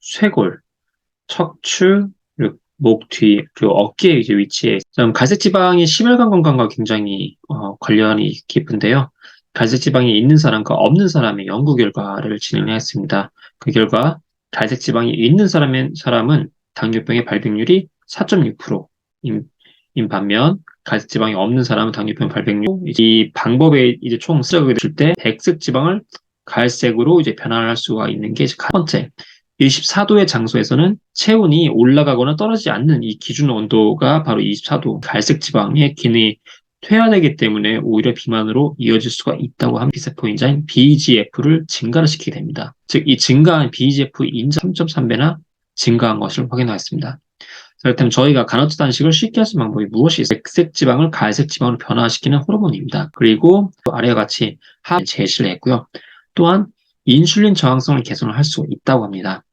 쇄골, 척추, 목 뒤, 그리고 어깨에 이제 위치해. 좀 갈색 지방이 심혈관 건강과 굉장히 어, 관련이 깊은데요. 갈색 지방이 있는 사람과 없는 사람의 연구 결과를 진행했습니다. 그 결과 갈색 지방이 있는 사람의 사람은 당뇨병의 발병률이 4.6%인 인 반면 갈색 지방이 없는 사람은 당뇨병 발병률 이 방법에 이제 총 쓰게 됐을 때 백색 지방을 갈색으로 이제 변환할 수가 있는 게 첫 번째 24도의 장소에서는 체온이 올라가거나 떨어지지 않는 이 기준 온도가 바로 24도 갈색 지방의 기능이 퇴화되기 때문에 오히려 비만으로 이어질 수가 있다고 한 비세포 인자인 BGF를 증가를 시키게 됩니다. 즉 이 증가한 BGF 인자 3.3배나 증가한 것을 확인하였습니다. 그렇다면 저희가 간헐적 단식을 쉽게 할 수 있는 방법이 무엇이 있어요? 백색 지방을 갈색 지방으로 변화시키는 호르몬입니다. 그리고 아래와 같이 하 제시를 했고요. 또한 인슐린 저항성을 개선을 할수 있다고 합니다.